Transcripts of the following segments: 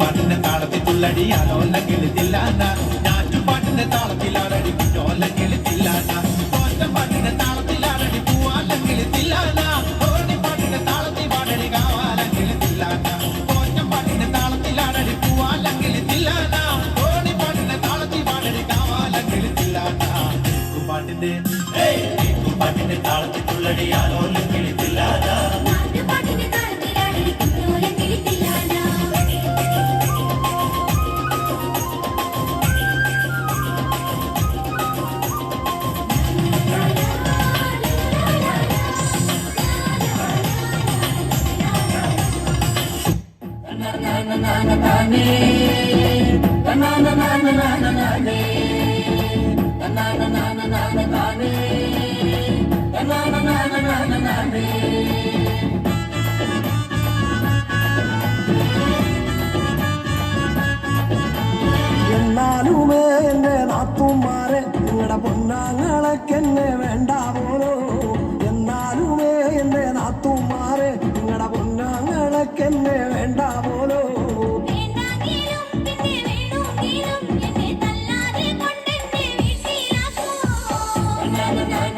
പാട്ടിന്റെ താളത്തിൽ തുള്ളടിയാലോ അല്ലെങ്കിൽ തില്ലാന എന്നാലുമേ എന്റെ നാത്തുമാരെ നിങ്ങളുടെ പൊന്നാങ്ങളൊക്കെ എന്നെ വേണ്ട പോലോ എന്നാലുമേ എന്റെ നാത്തുമാരെ നിങ്ങളുടെ പൊന്നാങ്ങളൊക്കെ എന്നെ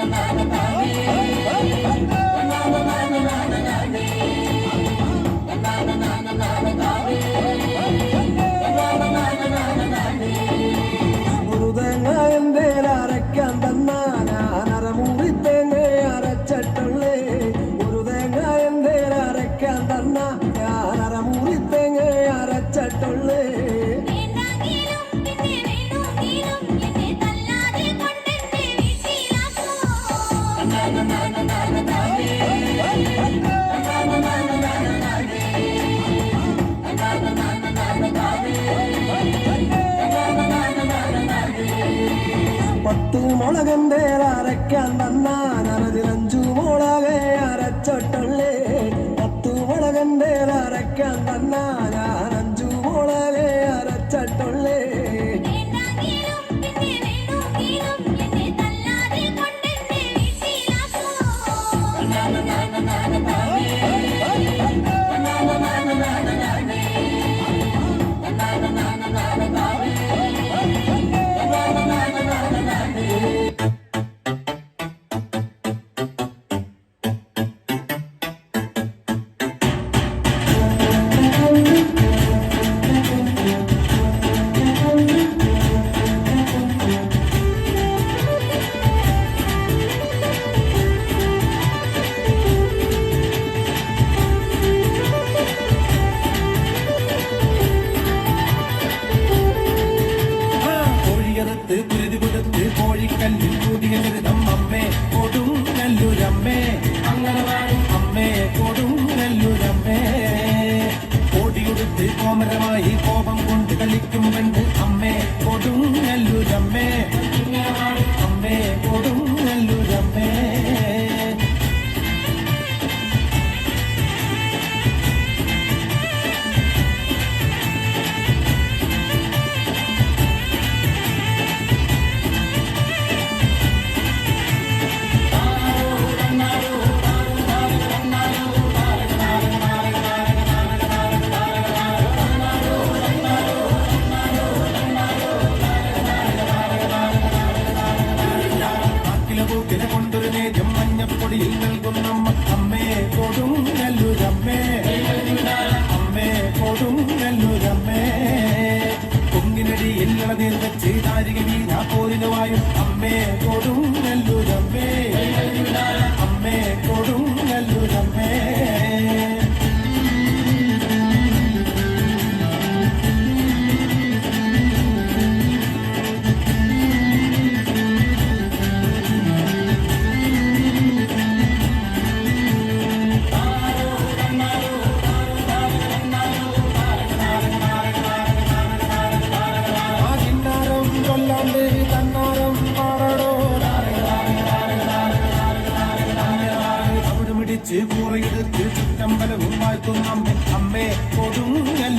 na na na മുളകന്റെ അരയ്ക്കാൻ തന്നാ ഞാനതിലഞ്ചു മുളകെ അരച്ചൊട്ടുള്ളേ. പത്ത് മുളകന്റെ അരയ്ക്കാൻ വന്നാൽ അഞ്ചു മുളകെ അരച്ചിട്ടുള്ളേ. Thank you. കോടിയുടുത്ത് കോമരമായി കോപം കൊണ്ട് കളിക്കും പെണ്ണ് അമ്മേ കൊടും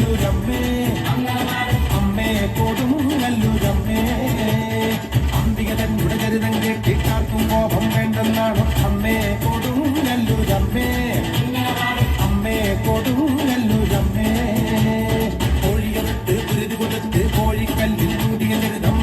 കൊടുമുങ്ങല്ലൂരമ്മേ അമ്മേ കൊടുമുങ്ങല്ലൂരമ്മേ അംബിക തൻ ഉടചരിതം കേട്ടിട്ടാർക്കും കോപം വേണ്ടെന്നാണ്. അമ്മേ കൊടുമുങ്ങല്ലൂരമ്മേ അമ്മേ കൊടുമുങ്ങല്ലൂരമ്മേ കോഴികൾക്ക് കുരുതി കൊടുത്ത് കോഴിക്കല്ലിൽ കൂടിയ ചരിതം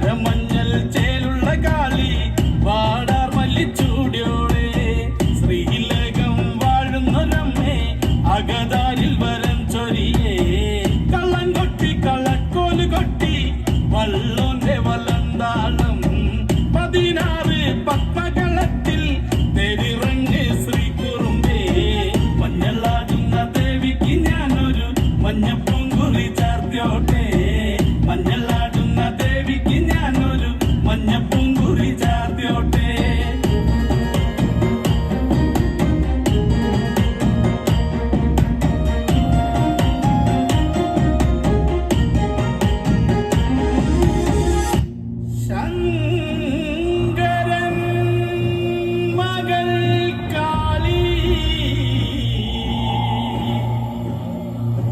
மரம்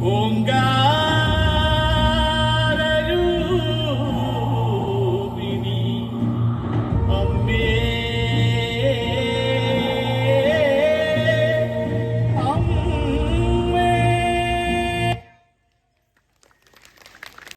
un